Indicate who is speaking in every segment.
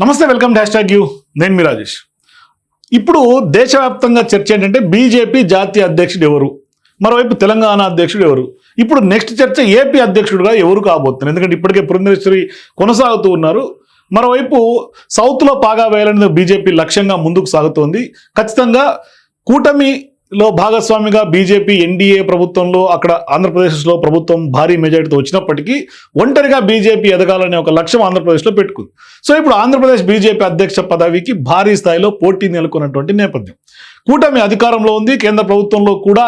Speaker 1: నమస్తే welcome dash tag you. నేను మీ రాజేష్. ఇప్పుడు దేశవ్యాప్తంగా చర్చ ఏంటంటే బీజేపీ జాతీయ అధ్యక్షుడు ఎవరు? మరోవైపు తెలంగాణ అధ్యక్షుడు ఎవరు? ఇప్పుడు నెక్స్ట్ చర్చ ఏపీ అధ్యక్షుడుగా ఎవరు కాబోతున్నారు? ఎందుకంటే ఇప్పటికే పురంధేశ్వరి కొనసాగుతూ ఉన్నారు. మరోవైపు సౌత్లో పాగా వేయాలనేది బీజేపీ లక్ష్యంగా ముందుకు సాగుతోంది. ఖచ్చితంగా కూటమి లో భాగస్వామిగా బీజేపీ ఎన్డీఏ ప్రభుత్వంలో అక్కడ ఆంధ్రప్రదేశ్లో ప్రభుత్వం భారీ మెజార్టీతో వచ్చినప్పటికీ ఒంటరిగా బీజేపీ ఎదగాలనే ఒక లక్ష్యం ఆంధ్రప్రదేశ్లో పెట్టుకుంది. సో ఇప్పుడు ఆంధ్రప్రదేశ్ బీజేపీ అధ్యక్ష పదవికి భారీ స్థాయిలో పోటీ నెలకొన్నటువంటి నేపథ్యం. కూటమి అధికారంలో ఉంది కేంద్ర ప్రభుత్వంలో కూడా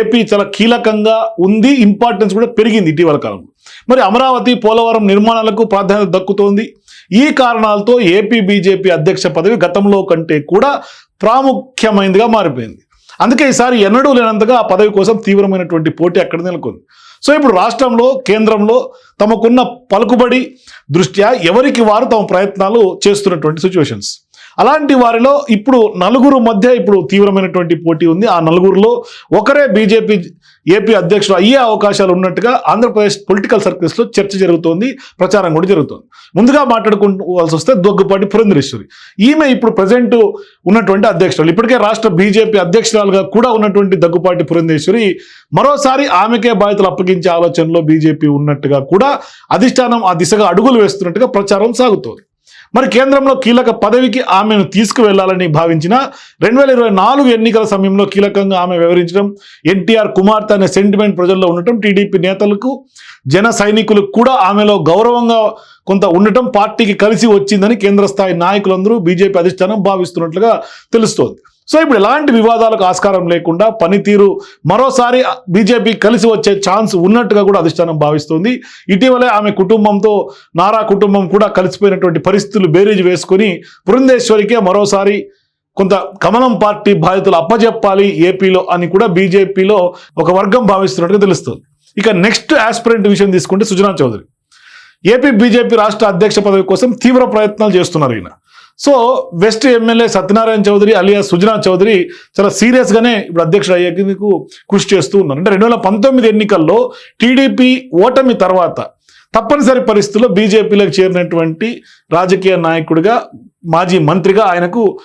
Speaker 1: ఏపీ చాలా కీలకంగా ఉంది ఇంపార్టెన్స్ కూడా పెరిగింది ఇటీవల కాలంలో. మరి అమరావతి పోలవరం నిర్మాణాలకు ప్రాధాన్యత దక్కుతోంది. ఈ కారణాలతో ఏపీ బీజేపీ అధ్యక్ష పదవి గతంలో కంటే కూడా ప్రాముఖ్యమైనదిగా మారిపోయింది. అందుకే ఈసారి ఎన్నడూ లేనంతగా ఆ పదవి కోసం తీవ్రమైనటువంటి పోటీ అక్కడ నెలకొంది. సో ఇప్పుడు రాష్ట్రంలో కేంద్రంలో తమకున్న పలుకుబడి దృష్ట్యా ఎవరికి వారు తమ ప్రయత్నాలు చేస్తున్నటువంటి సిచ్యువేషన్స్ అలాంటి వారిలో ఇప్పుడు నలుగురు మధ్య ఇప్పుడు తీవ్రమైనటువంటి పోటీ ఉంది. ఆ నలుగురిలో ఒకరే బీజేపీ ఏపీ అధ్యక్షుడు అయ్యే అవకాశాలు ఉన్నట్టుగా ఆంధ్రప్రదేశ్ పొలిటికల్ సర్కిల్స్లో చర్చ జరుగుతోంది ప్రచారం కూడా జరుగుతోంది. ముందుగా మాట్లాడుకోవాల్సి వస్తే దొగ్గుపాటి పురంధరేశ్వరి. ఈమె ఇప్పుడు ప్రజెంట్ ఉన్నటువంటి అధ్యక్షురాలు. ఇప్పటికే రాష్ట్ర బీజేపీ అధ్యక్షురాలుగా కూడా ఉన్నటువంటి దగ్గుపాటి పురంధేశ్వరి మరోసారి ఆమెకే బాధ్యతలు అప్పగించే ఆలోచనలో బీజేపీ ఉన్నట్టుగా కూడా అధిష్టానం ఆ దిశగా అడుగులు వేస్తున్నట్టుగా ప్రచారం సాగుతోంది. మరి కేంద్రంలో కీలక పదవికి ఆమెను తీసుకువెళ్ళాలని భావించిన రెండు వేల ఇరవై నాలుగు ఎన్నికల సమయంలో కీలకంగా ఆమె వివరించడం ఎన్టీఆర్ కుమార్తె అనే సెంటిమెంట్ ప్రజల్లో ఉండటం టీడీపీ నేతలకు జన సైనికులకు కూడా ఆమెలో గౌరవంగా కొంత ఉండటం పార్టీకి కలిసి వచ్చిందని కేంద్ర స్థాయి నాయకులందరూ బీజేపీ అధిష్టానం భావిస్తున్నట్లుగా తెలుస్తోంది. సో ఇప్పుడు ఎలాంటి వివాదాలకు ఆస్కారం లేకుండా పనితీరు మరోసారి బీజేపీ కలిసి వచ్చే ఛాన్స్ ఉన్నట్టుగా కూడా అధిష్టానం భావిస్తోంది. ఇటీవలే ఆమె కుటుంబంతో నారా కుటుంబం కూడా కలిసిపోయినటువంటి పరిస్థితులు బేరీజ్ వేసుకొని బృందేశ్వరికే మరోసారి కొంత కమలం పార్టీ బాధితులు అప్పజెప్పాలి ఏపీలో అని కూడా బీజేపీలో ఒక వర్గం భావిస్తున్నట్టుగా తెలుస్తుంది. ఇక నెక్స్ట్ ఆస్పిరెంట్ విషయం తీసుకుంటే సుజనా చౌదరి. ఏపీ బీజేపీ రాష్ట్ర అధ్యక్ష పదవి కోసం తీవ్ర ప్రయత్నాలు చేస్తున్నారు ఈయన. So west MLA Satyanarayana Chowdary alias Sujana Chowdary చాలా సీరియస్గానే ఇప్పుడు అధ్యక్షుడు అయ్యేందుకు కృషి చేస్తూ ఉన్నారు. అంటే రెండు వేల పంతొమ్మిది ఎన్నికల్లో టీడీపీ ఓటమి తర్వాత తప్పనిసరి పరిస్థితుల్లో బీజేపీలోకి చేరినటువంటి రాజకీయ నాయకుడిగా మాజీ మంత్రిగా ఆయనకు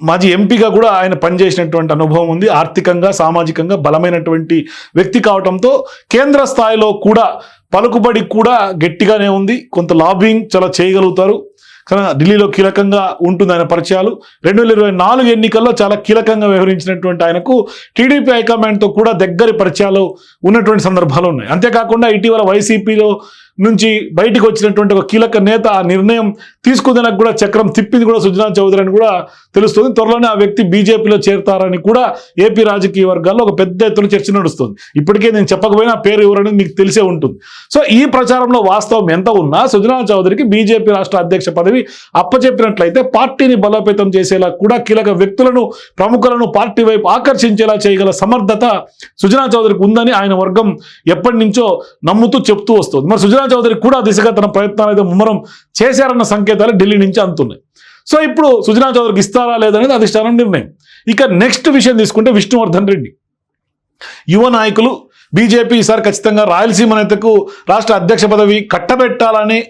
Speaker 1: మాజీ ఎంపీగా కూడా ఆయన పనిచేసినటువంటి అనుభవం ఉంది. ఆర్థికంగా సామాజికంగా బలమైనటువంటి వ్యక్తి కావడంతో కేంద్ర స్థాయిలో కూడా పలుకుబడి కూడా గట్టిగానే ఉంది. కొంత లాబింగ్ చాలా చేయగలుగుతారు. కానీ ఢిల్లీలో కీలకంగా ఉంటుంది ఆయన పరిచయాలు. రెండు వేల ఇరవై నాలుగు ఎన్నికల్లో చాలా కీలకంగా వ్యవహరించినటువంటి ఆయనకు టీడీపీ హైకమాండ్తో కూడా దగ్గరి పరిచయాలు ఉన్నటువంటి సందర్భాలు ఉన్నాయి. అంతేకాకుండా ఇటీవల వైసీపీలో నుంచి బయటికి వచ్చినటువంటి ఒక కీలక నేత ఆ నిర్ణయం తీసుకుందనకు కూడా చక్రం తిప్పింది కూడా సుజనా చౌదరి అని కూడా తెలుస్తుంది. త్వరలోనే ఆ వ్యక్తి బీజేపీలో చేరతారని కూడా ఏపీ రాజకీయ వర్గాల్లో ఒక పెద్ద ఎత్తున చర్చ నడుస్తుంది. ఇప్పటికే నేను చెప్పకపోయినా పేరు ఎవరనేది మీకు తెలిసే ఉంటుంది. సో ఈ ప్రచారంలో వాస్తవం ఎంత ఉన్నా సుజనా చౌదరికి బీజేపీ రాష్ట్ర అధ్యక్ష పదవి అప్పచెప్పినట్లయితే పార్టీని బలోపేతం చేసేలా కూడా కీలక వ్యక్తులను ప్రముఖులను పార్టీ వైపు ఆకర్షించేలా చేయగల సమర్థత సుజనా చౌదరికి ఉందని ఆయన వర్గం ఎప్పటి నుంచో నమ్ముతూ చెప్తూ వస్తుంది. మరి సుజనా చౌదరి కూడా దిశగా తన ప్రయత్నాలు అయితే ముమ్మరం చేశారన్న సంకేతాలు ఢిల్లీ నుంచి అందుతున్నాయి. సో ఇప్పుడు సుజనా చౌదరికి ఇస్తారా లేదనేది అధిష్టానం నిర్ణయం. ఇక నెక్స్ట్ విషయం తీసుకుంటే విష్ణువర్ధన్ రెడ్డి. యువ నాయకులు బీజేపీ ఈసారి ఖచ్చితంగా రాయలసీమ నేతకు రాష్ట్ర అధ్యక్ష పదవి కట్టబెట్టాలని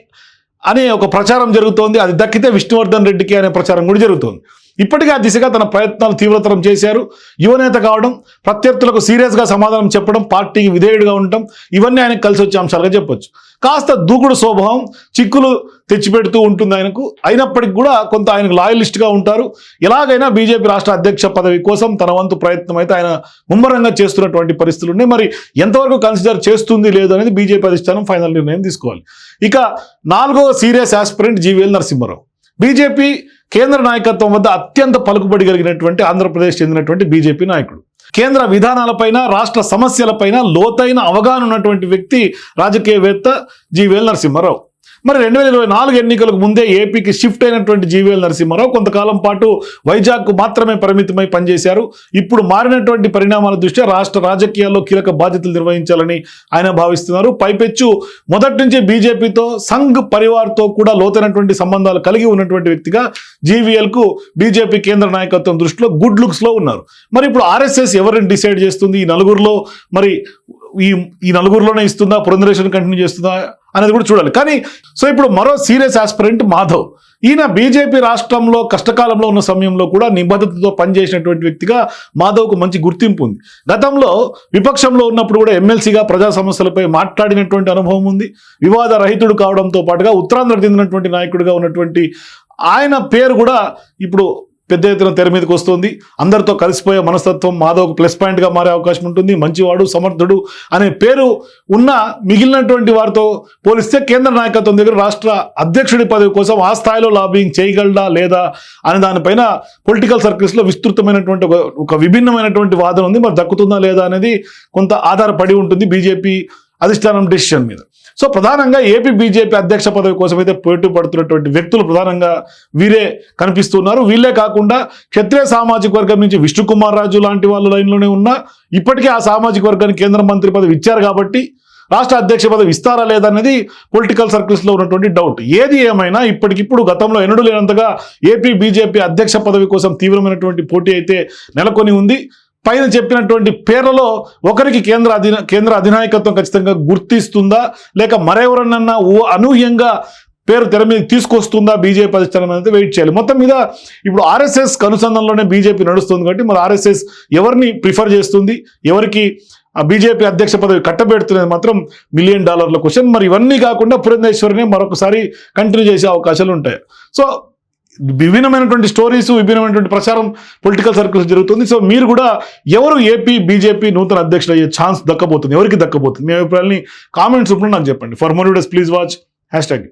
Speaker 1: అనే ఒక ప్రచారం జరుగుతోంది. అది దక్కితే విష్ణువర్ధన్ రెడ్డికి అనే ప్రచారం కూడా జరుగుతోంది. ఇప్పటికే ఆ దిశగా తన ప్రయత్నాలు తీవ్రతరం చేశారు. యువనేత కావడం ప్రత్యర్థులకు సీరియస్గా సమాధానం చెప్పడం పార్టీకి విధేయుడిగా ఉండటం ఇవన్నీ ఆయనకు కలిసి వచ్చే అంశాలుగా చెప్పొచ్చు. కాస్త దూకుడు స్వభావం చిక్కులు తెచ్చిపెడుతూ ఉంటుంది ఆయనకు. అయినప్పటికీ కూడా కొంత ఆయనకు లాయలిస్ట్గా ఉంటారు. ఎలాగైనా బీజేపీ రాష్ట్ర అధ్యక్ష పదవి కోసం తన వంతు ప్రయత్నం అయితే ఆయన ముమ్మరంగా చేస్తున్నటువంటి పరిస్థితులు ఉన్నాయి. మరి ఎంతవరకు కన్సిడర్ చేస్తుంది లేదు అనేది బీజేపీ అధిష్టానం ఫైనల్ నిర్ణయం తీసుకోవాలి. ఇక నాలుగో serious aspirant GVL Narasimharao. BJP కేంద్ర నాయకత్వం వద్ద అత్యంత పలుకుబడి కలిగినటువంటి ఆంధ్రప్రదేశ్ చెందినటువంటి బీజేపీ నాయకుడు. కేంద్ర విధానాలపైన రాష్ట్ర సమస్యలపైన లోతైన అవగాహన ఉన్నటువంటి వ్యక్తి రాజకీయవేత్త జీవీఎల్ నరసింహారావు. మరి రెండు వేల ఇరవై నాలుగు ఎన్నికలకు ముందే ఏపీకి షిఫ్ట్ అయినటువంటి జీవీఎల్ నరసింహారావు కొంతకాలం పాటు వైజాగ్కు మాత్రమే పరిమితమై పనిచేశారు. ఇప్పుడు మారినటువంటి పరిణామాల దృష్ట్యా రాష్ట్ర రాజకీయాల్లో కీలక బాధ్యతలు నిర్వహించాలని ఆయన భావిస్తున్నారు. పైపెచ్చు మొదటి నుంచి బీజేపీతో సంఘ్ పరివార్తో కూడా లోతైనటువంటి సంబంధాలు కలిగి ఉన్నటువంటి వ్యక్తిగా జీవీఎల్కు బీజేపీ కేంద్ర నాయకత్వం దృష్టిలో గుడ్ లుక్స్లో ఉన్నారు. మరి ఇప్పుడు ఆర్ఎస్ఎస్ ఎవరిని డిసైడ్ చేస్తుంది? ఈ నలుగురిలో మరి ఈ ఈ నలుగురిలోనే ఇస్తుందా? పురంధరేశ్వరిని కంటిన్యూ చేస్తుందా? అనేది కూడా చూడాలి. కానీ సో ఇప్పుడు మరో సీరియస్ ఆస్పిరెంట్ మాధవ్. ఈయన బీజేపీ రాష్ట్రంలో కష్టకాలంలో ఉన్న సమయంలో కూడా నిబద్ధతతో పనిచేసినటువంటి వ్యక్తిగా మాధవ్కు మంచి గుర్తింపు ఉంది. గతంలో విపక్షంలో ఉన్నప్పుడు కూడా ఎమ్మెల్సీగా ప్రజా సమస్యలపై మాట్లాడినటువంటి అనుభవం ఉంది. వివాద రహితుడు కావడంతో పాటుగా ఉత్తరాంధ్ర చెందినటువంటి నాయకుడిగా ఉన్నటువంటి ఆయన పేరు కూడా ఇప్పుడు పెద్ద ఎత్తున తెర మీదకి వస్తుంది. అందరితో కలిసిపోయే మనస్తత్వం మాధవ్ ప్లస్ పాయింట్గా మారే అవకాశం ఉంటుంది. మంచివాడు సమర్థుడు అనే పేరు ఉన్న మిగిలినటువంటి వారితో పోలిస్తే కేంద్ర నాయకత్వం దగ్గర రాష్ట్ర అధ్యక్షుడి పదవి కోసం ఆ స్థాయిలో లాబింగ్ చేయగలడా లేదా అనే దానిపైన పొలిటికల్ సర్కిల్స్లో విస్తృతమైనటువంటి ఒక ఒక విభిన్నమైనటువంటి వాదన ఉంది. మరి దక్కుతుందా లేదా అనేది కొంత ఆధారపడి ఉంటుంది బీజేపీ అధిష్టానం డెసిషన్ మీద. సో ప్రధానంగా ఏపీ బీజేపీ అధ్యక్ష పదవి కోసం అయితే పోటీ పడుతున్నటువంటి వ్యక్తులు ప్రధానంగా వీరే కనిపిస్తున్నారు. వీళ్ళే కాకుండా క్షత్రియ సామాజిక వర్గం నుంచి విష్ణుకుమార్ రాజు లాంటి వాళ్ళు లైన్లోనే ఉన్నా ఇప్పటికే ఆ సామాజిక వర్గానికి కేంద్ర మంత్రి పదవి ఇచ్చారు కాబట్టి రాష్ట్ర అధ్యక్ష పదవి ఇస్తారా లేదన్నది పొలిటికల్ సర్కిల్స్లో ఉన్నటువంటి డౌట్. ఏది ఏమైనా ఇప్పటికిప్పుడు గతంలో ఎన్నడూ లేనంతగా ఏపీ బీజేపీ అధ్యక్ష పదవి కోసం తీవ్రమైనటువంటి పోటీ అయితే నెలకొని ఉంది. పైన చెప్పినటువంటి పేర్లలో ఒకరికి కేంద్ర అధిన కేంద్ర అధినాయకత్వం ఖచ్చితంగా గుర్తిస్తుందా? లేక మరెవరన్నా ఓ అనూహ్యంగా పేరు తెర మీద తీసుకొస్తుందా? బీజేపీ అధిష్టానం అనేది వెయిట్ చేయాలి. మొత్తం మీద ఇప్పుడు ఆర్ఎస్ఎస్ అనుసంధానంలోనే బీజేపీ నడుస్తుంది కాబట్టి మరి ఆర్ఎస్ఎస్ ఎవరిని ప్రిఫర్ చేస్తుంది? ఎవరికి ఆ బీజేపీ అధ్యక్ష పదవి కట్టబెడుతున్నది మాత్రం మిలియన్ డాలర్ల క్వశ్చన్. మరి ఇవన్నీ కాకుండా పురంధేశ్వరిని మరొకసారి కంటిన్యూ చేసే అవకాశాలు ఉంటాయి. సో విభిన్నమైనటువంటి స్టోరీస్ విభిన్నమైనటువంటి ప్రచారం పొలిటికల్ సర్కిల్స్ జరుగుతుంది. సో మీరు కూడా ఎవరు ఏపీ బీజేపీ నూతన అధ్యక్షుడు అయ్యే ఛాన్స్ దక్కబోతుంది? ఎవరికి దక్కబోతుంది? మీ అభిప్రాయాన్ని కామెంట్స్ రూపంలో నాకు చెప్పండి. For more videos please watch hashtag